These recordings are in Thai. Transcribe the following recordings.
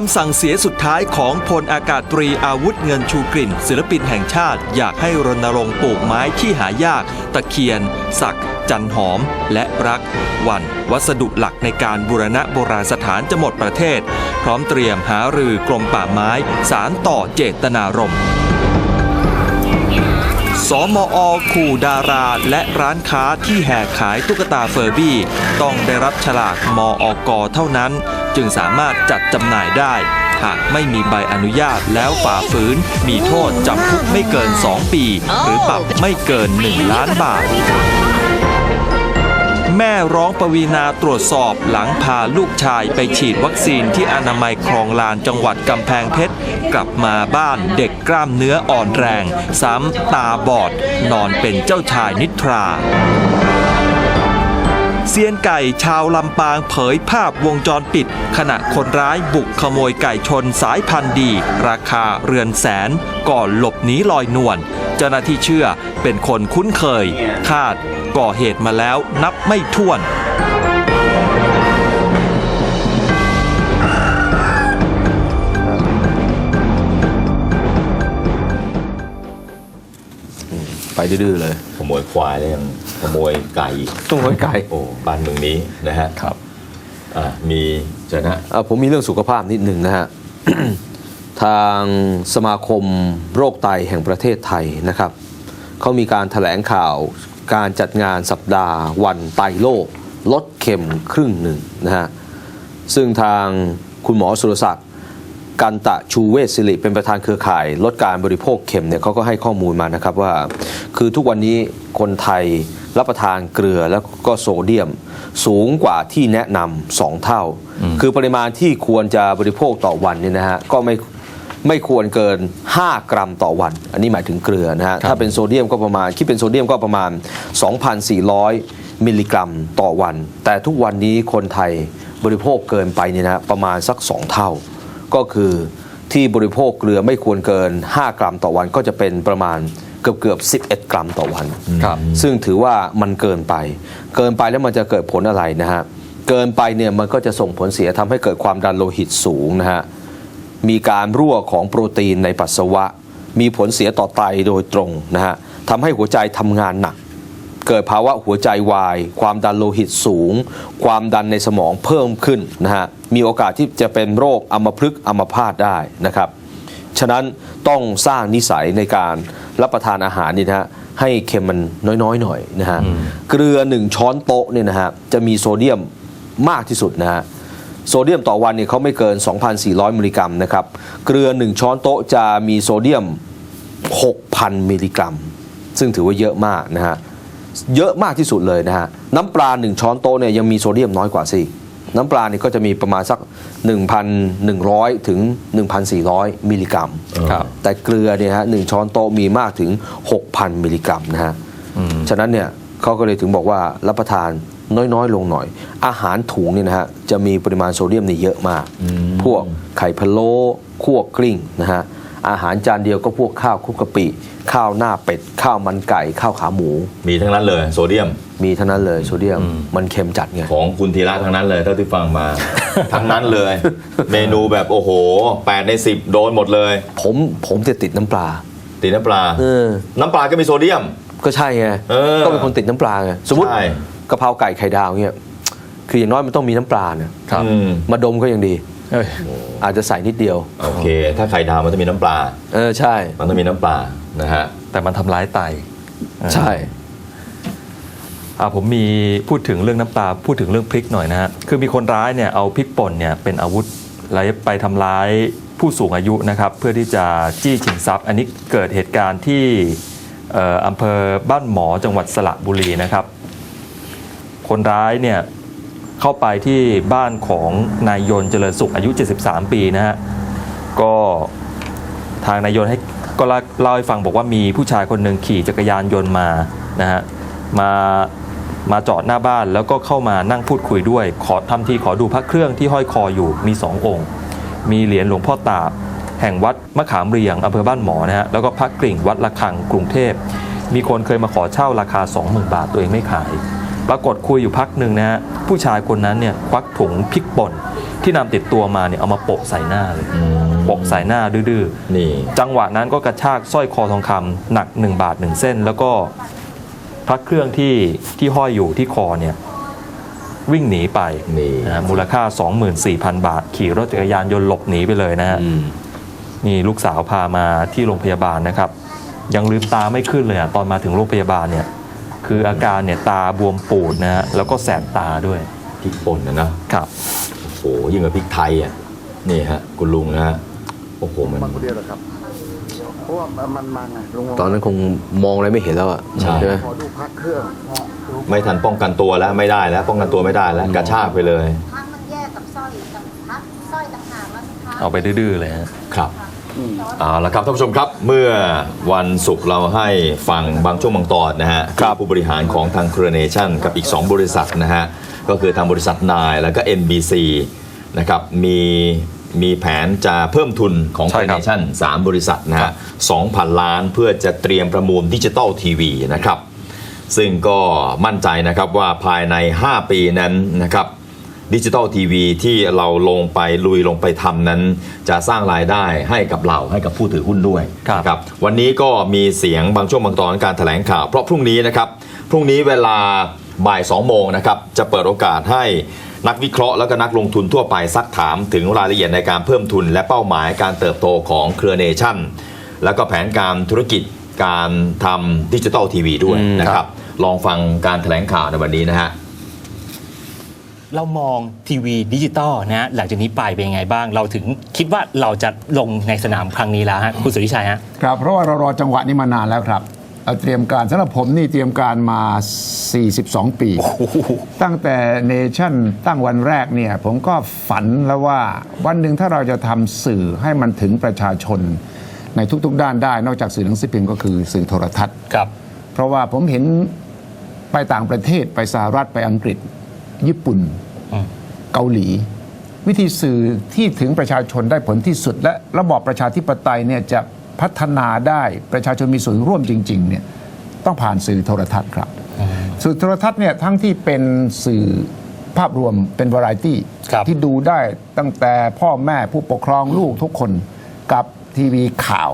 คำสั่งเสียสุดท้ายของพลอากาศตรีอาวุธเงินชูกลิ่น ศิลปินแห่งชาติ อยากให้รณรงค์ปลูกไม้ที่หายาก ตะเคียน สัก จันหอม และรัก วัน วัสดุหลักในการบูรณะโบราณสถานจะหมดประเทศ พร้อมเตรียมหารือกรมป่าไม้ สารต่อเจตนารมณ์สมอขู่ดาราและร้านค้าที่แห่ขายตุ๊กตาเฟอร์บี้ ต้องได้รับฉลากมอกเท่านั้น จึงสามารถจัดจำหน่ายได้ หากไม่มีใบอนุญาตแล้วฝ่าฝืน มีโทษจำคุกไม่เกิน 2 ปี หรือปรับไม่เกิน 1 ล้านบาท แม่ร้องปวีนาตรวจสอบหลังพาลูกชายไปฉีดวัคซีนที่อนามัยคลองลานจังหวัดกำแพงเพชร กลับมาบ้านเด็กกล้ามเนื้ออ่อนแรง ซ้ำตาบอด นอนเป็นเจ้าชายนิทรา เซียนไก่ชาวลำปางเผยภาพวงจรปิด ขณะคนร้ายบุกขโมยไก่ชนสายพันธุ์ดี ราคาเรือนแสน ก่อนหลบหนีลอยนวลเจ้าหน้าที่เชื่อเป็นคนคุ้นเคย คาดก่อเหตุมาแล้วนับไม่ถ้วนไปดื้อๆเลยขโมยควายแล้วยังข โมยไก่อีกต้องไว้ไกลโอ้บ้านเมืองนี้นะฮะครับอ่ามีเจนะอะผมมีเรื่องสุขภาพนิดหนึ่งนะฮะ ทางสมาคมโรคไตแห่งประเทศไทยนะครับ เขามีการถแถลงข่าวการจัดงานสัปดาห์ วันไตโลกลดเข็มครึ่งหนึ่งนะฮะ ซึ่งทางคุณหมอสุรศักดิ์ กันตะชูเวชสิริเป็นประธานเครือข่าย ลดการบริโภคเข็มเนี่ยเขาก็ให้ข้อมูลมานะครับว่า คือทุกวันนี้คนไทยรับประทานเกลือแล้วก็โซเดียม สูงกว่าที่แนะนำสองเท่า คือปริมาณที่ควรจะบริโภคต่อวันเนี่ยนะฮะก็ไม่ไม่ควรเกิน 5 กรัมต่อวัน อันนี้หมายถึงเกลือนะฮะถ้าเป็นโซเดียมก็ประมาณคิดเป็นโซเดียมก็ประมาณ 2,400 มิลลิกรัมต่อวัน แต่ทุกวันนี้คนไทยบริโภคเกินไปเนี่ยนะประมาณสัก 2 เท่า ก็คือที่บริโภคเกลือไม่ควรเกิน 5 กรัมต่อวันก็จะเป็นประมาณเกือบเกือบๆ11 กรัมต่อวันครับซึ่งถือว่ามันเกินไป เกินไปแล้วมันจะเกิดผลอะไรนะฮะเกินไปเนี่ยมันก็จะส่งผลเสียทำให้เกิดความดันโลหิตสูงนะฮะมีการรั่วของโปรตีนในปัสสาวะ มีผลเสียต่อไตโดยตรงนะฮะทำให้หัวใจทำงานหนัก เกิดภาวะหัวใจวาย ความดันโลหิตสูง ความดันในสมองเพิ่มขึ้นนะฮะ มีโอกาสที่จะเป็นโรคอัมพฤกษ์อัมพาตได้นะครับ ฉะนั้นต้องสร้างนิสัยในการรับประทานอาหารนี่นะฮะให้เค็มมันน้อยๆหน่อยนะฮะเกลือหนึ่งช้อนโต๊ะเนี่ยนะฮะจะมีโซเดียมมากที่สุดนะฮะโซเดียมต่อวันเนี่ยเขาไม่เกิน 2,400 มิลลิกรัมนะครับเกลือหนึ่งช้อนโต๊ะจะมีโซเดียม 6,000 มิลลิกรัม ซึ่งถือว่าเยอะมากนะฮะเยอะมากที่สุดเลยนะฮะน้ำปลาหนึ่งช้อนโต๊ะเนี่ยยังมีโซเดียมน้อยกว่าสิ น้ำปลาเนี่ยก็จะมีประมาณสัก 1,100 ถึง 1,400 มิลลิกรัมครับแต่เกลือเนี่ยฮะหนึ่งช้อนโต๊ะมีมากถึง 6,000 มิลลิกรัมนะฮะฉะนั้นเนี่ยเขาก็เลยถึงบอกว่ารับประทานน้อยๆ ลงหน่อย อาหารถุงเนี่ยนะฮะจะมีปริมาณโซเดียมนี่เยอะมาก พวกไข่พะโล้คั่วกลิ้งนะฮะ อาหารจานเดียวก็พวกข้าวคลุกกะปิ ข้าวหน้าเป็ด ข้าวมันไก่ ข้าวขาหมู มีทั้งนั้นเลยโซเดียม มีทั้งนั้นเลยโซเดียม มันเค็มจัดไง ของคุณธีระทั้งนั้นเลยเท่าที่ฟังมา ทั้งนั้นเลย เมนูแบบโอ้โห8ใน10 โดนหมดเลย ผมผมจะติดน้ำปลา ติดน้ำปลาเออน้ำปลาก็มีโซเดียม ก็ใช่ไงเออก็เป็นคนติดน้ำปลาไงสมมติใช่กะเพราไก่ไข่ดาวเนี่ยคืออย่างน้อยมันต้องมีน้ำปลาเนี่ยครับอืมมาดมก็ยังดีเอ้ยอาจจะใส่นิดเดียว โอเค ถ้าไข่ดาวมันจะมีน้ำปลา เออใช่ มันต้องมีน้ำปลานะฮะ แต่มันทำร้ายไตใช่อ่าผมมีพูดถึงเรื่องน้ำปลาพูดถึงเรื่องพริกหน่อยนะฮะ คือมีคนร้ายเนี่ยเอาพริกป่นเนี่ยเป็นอาวุธแล้วไปทำร้ายผู้สูงอายุนะครับ เพื่อที่จะจี้ชิงทรัพย์ อันนี้เกิดเหตุการณ์ที่เอ่ออำเภอบ้านหมอจังหวัดสระบุรีนะครับ คนร้ายเนี่ย เข้าไปที่บ้านของนายยนต์เจริญสุขอายุ 73 ปีนะฮะก็ทางนายยนต์ให้ก็เล่าให้ฟังบอกว่ามีผู้ชายคนหนึ่งขี่จักรยานยนต์มานะฮะมามาจอดหน้าบ้านแล้วก็เข้ามานั่งพูดคุยด้วย ขอทำทีขอดูพระเครื่องที่ห้อยคออยู่มีสององค์ มีเหรียญหลวงพ่อตาบแห่งวัดมะขามเรียงอำเภอบ้านหมอนะฮะแล้วก็พระกริ่งวัดละคังกรุงเทพ มีคนเคยมาขอเช่าราคา 20,000 บาทตัวเองไม่ขาย ปรากฏคุยอยู่พักหนึ่งนะฮะผู้ชายคนนั้นเนี่ยควักถุงพริกป่นที่นำติดตัวมาเนี่ยเอามาโปะใส่หน้าเลยโปะใส่หน้าดื้อนี่ๆจังหวะนั้นก็กระชากสร้อยคอทองคำหนัก 1 บาท 1 เส้น แล้วก็พระเครื่องที่ที่ห้อยอยู่ที่คอเนี่ยวิ่งหนีไปนี่นะฮะมูลค่า 24,000 บาท ขี่รถจักรยานยนต์หลบหนีไปเลยนะฮะอืมนี่ลูกสาวพามาที่โรงพยาบาลนะครับ ยังลืมตาไม่ขึ้นเลยอะตอนมาถึงโรงพยาบาลเนี่ย คืออาการเนี่ยตาบวมปูดนะฮะแล้วก็แสบตาด้วยพริกป่นนะนะครับ โอ้โหยิ่งกว่าพริกไทยอะนี่ฮะคุณลุงนะฮะโอ้โหมันมาคนเดียวเหรอครับเพราะว่ามันมาไงลุงตอนนั้นคงมองอะไรไม่เห็นแล้วอะใช่ไหมขอดูพักเครื่องดูไม่ทันป้องกันตัวแล้วไม่ได้แล้ว ป้องกันตัวไม่ได้แล้วกระชากไปเลยพักมันแยกกับสร้อยกับพักสร้อยต่างหากแล้วพักเอาไปดื้อๆเลยฮะครับ เอาละครับท่านผู้ชมครับเมื่อวันศุกร์เราให้ฟังบางช่วงบางตอนนะฮะที่ผู้บริหารของทางเครเนชั่นกับอีก 2 บริษัทนะฮะก็คือทางบริษัทนายแล้วก็ NBC นะครับมีมีแผนจะเพิ่มทุนของใช่เครครัเนบชั่น3บริษัทนะครัฮะบ2,000 ล้านเพื่อจะเตรียมประมูลดิจิตอลทีวีนะครับซึ่งก็มั่นใจนะครับว่าภายใน 5 ปีนั้นนะครับ ดิจิตอลทีวีที่เราลงไปลุยลงไปทำนั้น จะสร้างรายได้ให้กับเราให้กับผู้ถือหุ้นด้วยครับนะครับวันนี้ก็มีเสียงบางช่วงบางตอนการแถลงข่าว เพราะพรุ่งนี้นะครับ พรุ่งนี้เวลาบ่าย2โมงนะครับจะเปิดโอกาสให้นักวิเคราะห์แล้วก็นักลงทุนทั่วไปซักถามถึงรายละเอียดในการเพิ่มทุน และเป้าหมายการเติบโตของเครือเนชั่น แล้วก็แผนการธุรกิจการทำดิจิตอลทีวีด้วยอืมนะครับ ลองฟังการแถลงข่าวในวันนี้นะฮะ เรามองทีวีดิจิตอลนะฮะหลังจากนี้ไปเป็นยังไงบ้าง เราถึงคิดว่าเราจะลงในสนามครั้งนี้แล้วฮะคุณสุริชัยฮะครับเพราะว่าเรารอจังหวะนี้มานานแล้วครับเราเตรียมการสำหรับผมนี่เตรียมการมา 42 ปี ตั้งแต่เนชั่นตั้งวันแรกเนี่ย ผมก็ฝันแล้วว่าวันหนึ่งถ้าเราจะทำสื่อให้มันถึงประชาชน ในทุกๆด้านได้ นอกจากสื่อหนังสือพิมพ์ก็คือสื่อโทรทัศน์ครับ เพราะว่าผมเห็นไปต่างประเทศไปสหรัฐไปอังกฤษ ญี่ปุ่นอืมเกาหลี วิธีสื่อที่ถึงประชาชนได้ผลที่สุด และระบอบประชาธิปไตยเนี่ยจะพัฒนาได้ประชาชนมีส่วนร่วมจริงๆเนี่ยต้องผ่านสื่อโทรทัศน์ครับ สื่อโทรทัศน์เนี่ยทั้งที่เป็นสื่อภาพรวมเป็นวาไรตี้ครับที่ดูได้ตั้งแต่พ่อแม่ผู้ปกครองลูกทุกคนกับทีวีข่าว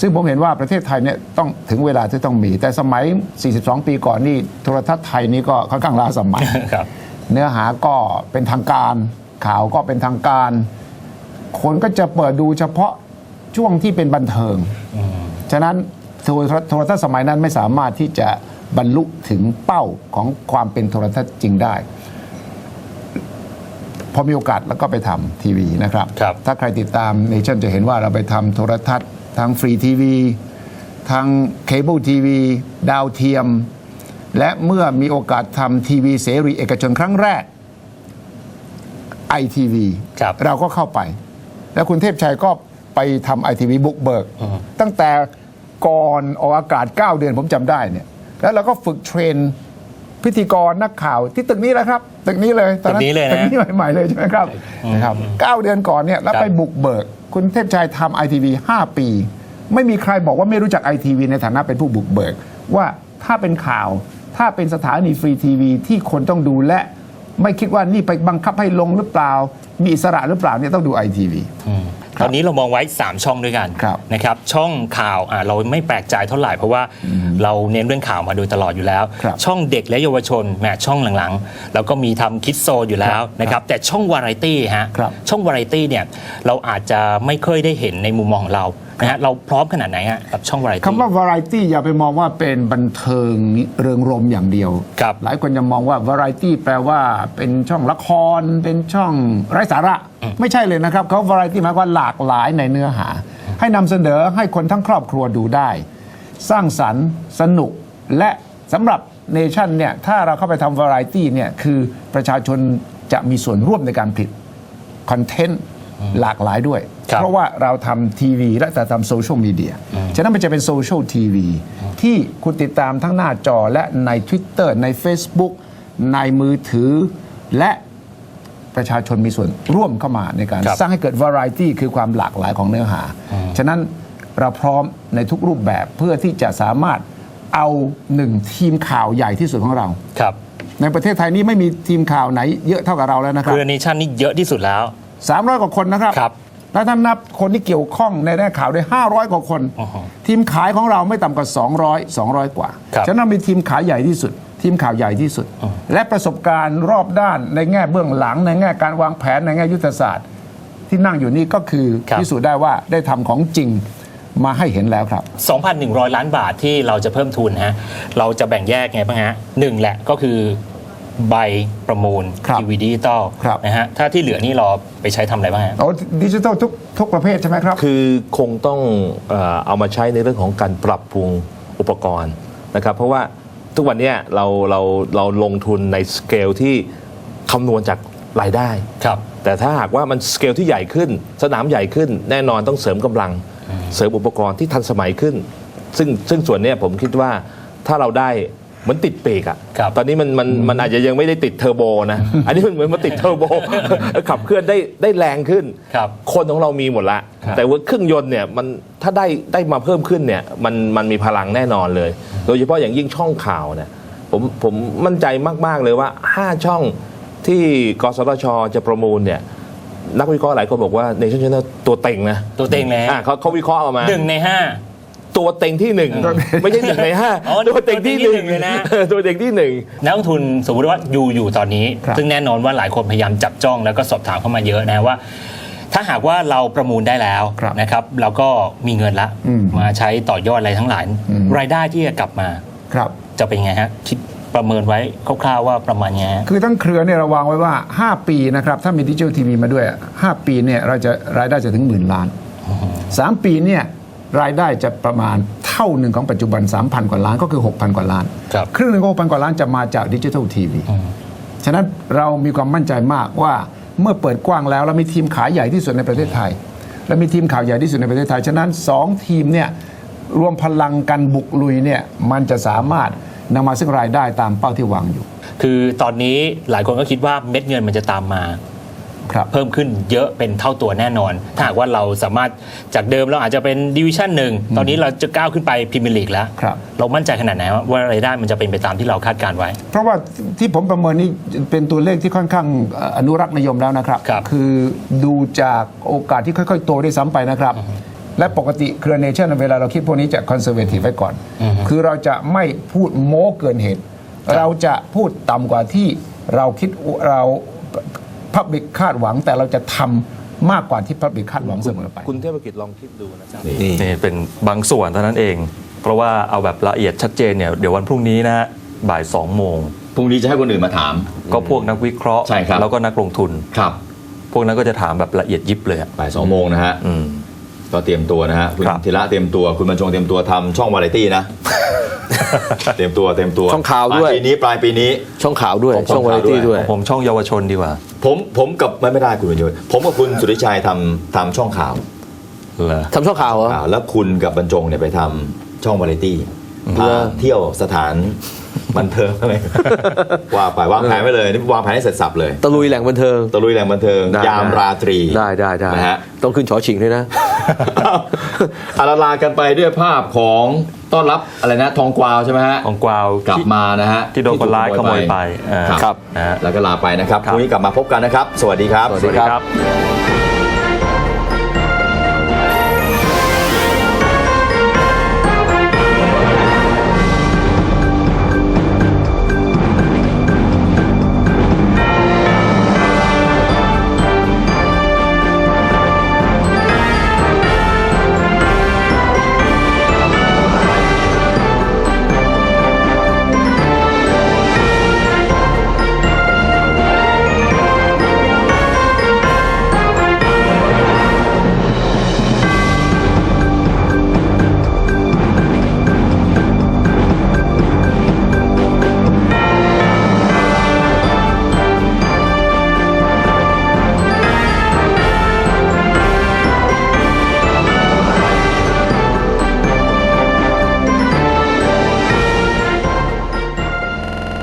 ซึ่งผมเห็นว่าประเทศไทยเนี่ยต้องถึงเวลาที่ต้องมี แต่สมัย 42 ปีก่อนนี่โทรทัศน์ไทยนี่ก็ค่อนข้างล้าสมัยครับเนื้อหาก็เป็นทางการ ข่าวก็เป็นทางการ คนก็จะเปิดดูเฉพาะช่วงที่เป็นบันเทิง ฉะนั้นโทรทัศน์โทรทัศน์สมัยนั้นไม่สามารถที่จะบรรลุถึงเป้าของความเป็นโทรทัศน์จริงได้ พอมีโอกาสแล้วก็ไปทำทีวีนะครับครับถ้าใครติดตามเนชั่นจะเห็นว่าเราไปทำโทรทัศน์ ทางฟรีทีวีทางเคเบิลทีวีดาวเทียม และเมื่อมีโอกาสทำทีวีเสรีเอกชนครั้งแรก ITV ครับเราก็เข้าไป แล้วคุณเทพชัยก็ไปทำไอทีวีบุกเบิก ตั้งแต่ก่อนออกอากาศ 9 เดือนผมจำได้เนี่ย แล้วเราก็ฝึกเทรนพิธีกรนักข่าวที่ตึกนี้แหละครับตึกนี้เลยตอนนั้นตึกนี้เลยนะตึกนี้ใหม่ๆเลยใช่ไหมครับนะครับ9เดือนก่อนเนี่ยแล้วครับไปบุกเบิก คุณเทพชัยทำไอทีวี5ปี ไม่มีใครบอกว่าไม่รู้จักไอทีวีในฐานะเป็นผู้บุกเบิก ว่าถ้าเป็นข่าว ถ้าเป็นสถานีฟรีทีวีที่คนต้องดูและ ไม่คิดว่านี่ไปบังคับให้ลงหรือเปล่า มีอิสระหรือเปล่าเนี่ยต้องดูไอทีวี ตอนนี้เรามองไว้ 3 ช่องด้วยกันครับนะครับช่องข่าวอ่าเราไม่แปลกใจเท่าไหร่เพราะว่าเราเน้นเรื่องข่าวมาโดยตลอดอยู่แล้วครับช่องเด็กและเยาวชนแหมช่องหลังๆเราก็มีทำคิดโซนอยู่แล้วนะครับแต่ช่องวาไรตี้ฮะครับช่องวาไรตี้เนี่ยเราอาจจะไม่เคยได้เห็นในมุมมองของเรา นะฮะเราพร้อมขนาดไหนฮะกับช่องวาไรตี้คำว่า variety อย่าไปมองว่าเป็นบันเทิงเริงรมย์อย่างเดียวครับหลายคนจะมองว่า variety แปลว่าเป็นช่องละคร เป็นช่องไร้สาระ ไม่ใช่เลยนะครับเขา variety หมายความว่าหลากหลายในเนื้อหา ให้นำเสนอให้คนทั้งครอบครัวดูได้ สร้างสรรค์สนุกและสำหรับเนชั่นเนี่ยถ้าเราเข้าไปทำ variety เนี่ยคือประชาชนจะมีส่วนร่วมในการผลิตคอนเทนต์ หลากหลายด้วยครับเพราะว่าเราทำทีวีและจะทำโซเชียลมีเดียฉะนั้นมันจะเป็นโซเชียลทีวีที่คุณติดตามทั้งหน้าจอและใน Twitter ใน Facebook ในมือถือและประชาชนมีส่วนร่วมเข้ามาในการครับสร้างให้เกิด variety คือความหลากหลายของเนื้อหา ฉะนั้นเราพร้อมในทุกรูปแบบเพื่อที่จะสามารถเอาหนึ่งทีมข่าวใหญ่ที่สุดของเราครับ ในประเทศไทยนี่ไม่มีทีมข่าวไหนเยอะเท่ากับเราแล้วนะคเกรับลือเนชั่นนี่เยอะที่สุดแล้ว 300 กว่าคนนะครับ ครับ แล้วท่านนับคนที่เกี่ยวข้องในด้านข่าวได้ 500 กว่าคน อ๋อฮะทีมขายของเราไม่ต่ำกว่า 200 200 กว่า ครับฉะนั้นเรามีทีมขายใหญ่ที่สุด ทีมข่าวใหญ่ที่สุดและประสบการณ์รอบด้านในแง่เบื้องหลัง ในแง่การวางแผนในแง่ยุทธศาสตร์ ที่นั่งอยู่นี่ก็คือครับ พิสูจน์ได้ว่าได้ทำของจริงมาให้เห็นแล้วครับ 2,100 ล้านบาทที่เราจะเพิ่มทุนฮะ เราจะแบ่งแยกไงบ้างฮะหนึ่งแหละก็คือ ใบประมูลครับทีวีดิจิตอลครับ นะฮะถ้าที่เหลือนี่เราไปใช้ทำอะไรบ้างฮะโอ้ดิจิทัลทุกทุกประเภทใช่ไหมครับ คือคงต้องเอ่อเอามาใช้ในเรื่องของการปรับปรุงอุปกรณ์นะครับ เพราะว่าทุกวันเนี้ยเราเราเราลงทุนในสเกลที่คำนวณจากรายได้ ครับ แต่ถ้าหากว่ามันสเกลที่ใหญ่ขึ้น สนามใหญ่ขึ้น แน่นอนต้องเสริมกำลัง เสริมอุปกรณ์ที่ทันสมัยขึ้น ซึ่งซึ่งส่วนเนี้ยผมคิดว่าถ้าเราได้ เหมือนติดปีกอะครับตอนนี้มันมันมันอาจจะยังไม่ได้ติดเทอร์โบนะ อันนี้มันเหมือนมาติดเทอร์โบขับเคลื่อนได้ได้แรงขึ้นครับคนของเรามีหมดละครับแต่ว่าเครื่องยนต์เนี่ยมันถ้าได้ได้มาเพิ่มขึ้นเนี่ยมันมันมีพลังแน่นอนเลย โดยเฉพาะอย่างยิ่งช่องข่าวเนี่ยผมผมมั่นใจมาก ๆ เลยว่า 5 ช่องที่กสทชจะประมูลเนี่ยนักวิเคราะห์หลายคนบอกว่าในช่องตัวเต็งนะ ตัวเต็งเลยฮะอะเขาเขาวิเคราะห์ออกมาหนึ่งในห้า ตัวเต็งที่หนึ่งไม่ใช่หนึ่งในห้าอ๋อตัวเต็งที่หนึ่งตัวเต็งที่หนึ่งเลยนะ ออตัวเต็งที่หนึ่ง นักลงทุนสมมติว่าอยู่อยู่ตอนนี้ ครับ ซึ่งแน่นอนว่าหลายคนพยายามจับจ้องแล้วก็สอบถามเข้ามาเยอะนะว่า ถ้าหากว่าเราประมูลได้แล้วครับนะครับเราก็มีเงินละอืมมาใช้ต่อยอดอะไรทั้งหลาย อืม รายได้ที่จะกลับมาครับ จะเป็นไงฮะคิดประเมินไว้คร่าวๆว่าประมาณไงฮะ คือทั้งเครือเนี่ยเราวางไว้ว่า 5 ปีนะครับ ถ้ามีดิจิทัลทีวีมาด้วย 5 ปีเนี่ยเราจะรายได้จะถึงหมื่นล้าน 3 ปีเนี่ย รายได้จะประมาณเท่าหนึ่งของปัจจุบัน 3,000 กว่าล้านก็คือ 6,000 กว่าล้าน ครับ ครึ่งหนึ่งของ6,000 กว่าล้านจะมาจากดิจิทัลทีวี ฉะนั้นเรามีความมั่นใจมากว่าเมื่อเปิดกว้างแล้วเรามีทีมขายใหญ่ที่สุดในประเทศไทย และมีทีมข่าวใหญ่ที่สุดในประเทศไทย ฉะนั้น 2 ทีมเนี่ยรวมพลังกันบุกลุยเนี่ยมันจะสามารถนำมาซึ่งรายได้ตามเป้าที่วางอยู่ คือตอนนี้หลายคนก็คิดว่าเม็ดเงินมันจะตามมาครับ เพิ่มขึ้นเยอะเป็นเท่าตัวแน่นอน ถ้าหากว่าเราสามารถจากเดิมเราอาจจะเป็นดิวิชั่นหนึ่งตอนนี้เราจะก้าวขึ้นไปพรีเมียร์ลีกแล้วครับเรามั่นใจขนาดไหนว่ว่ารายได้มันจะเป็นไปตามที่เราคาดการไว้ เพราะว่าที่ผมประเมินนี่เป็นตัวเลขที่ค่อนข้างเอ่ออนุรักษ์นิยมแล้วนะครับครับอดูจากโอกาสที่ค่อยๆ โตได้วยซ้ำไปนะครับและปกติเครือเนชั่นเวลาเราคิดพวกนี้จะคอนเซอร์เวทีฟไว้ก่อน คือเราจะไม่พูดโม้เกินเหตุ เราจะพูดต่ำกว่าที่เราคิดเรา พับบิกคาดหวัง แต่เราจะทำมากกว่าที่พับบิกคาดหวังเสมอไป คุณเทพกิจลองคิดดูนะครับนี่นี่เป็นบางส่วนเท่านั้นเอง เพราะว่าเอาแบบละเอียดชัดเจนเนี่ยเดี๋ยววันพรุ่งนี้นะฮะบ่าย2โมงพรุ่งนี้จะให้คนอื่นมาถาม ก็พวกนักวิเคราะห์ ใช่ครับ แล้วก็นักลงทุน ครับ พวกนั้นก็จะถามแบบละเอียดยิบเลยอะบ่ายสองโมงนะฮะอืม ก็เตรียมตัวนะฮะคุณครับ ธีระเตรียมตัวคุณบรรจงเตรียมตัวทำช่องวาไรตี้นะ เตรียมตัวเตรียมตัวช่องข่าวด้วย ปลปีนี้ปลายปีนี้ ช่องข่าวด้วย ของช่องช่วาองไรข่าวตี้ด้ด้ววยยผมช่องเยาวชนดีกว่า ผมผมกับไม่ไม่ได้คุณบรรจงผมกับคุณสุริชัยทำทำช่องข่าวเหรอทำช่องข่าวเหรออ่าแล้วคุณกับบรรจงเนี่ยไปทำช่องวาไรตี้เหรพาอเที่ยวสถานบันเทิงอะไรว่าไปวางแผนไว้เลยนี่วางแผนให้เสร็จสับเลยตะลุยแหล่งบันเทิงตะลุยแหล่งบันเทิงได้ยามราตรีได้ได้ได้นะฮะต้องขึ้นชอชิงด้วยนะอาลาลากันไปด้วยภาพของ ต้อนรับอะไรนะทองกวาวใช่ไหมฮะของกวาวกลับที่มานะฮะที่โดนคนร้ายขโมยไปอ่าครับนะฮะแล้วก็ลาไปนะครับครัพบรุ่งนี้กลับมาพบกันนะครับ สวัสดีครับ สวัสดีครับครับ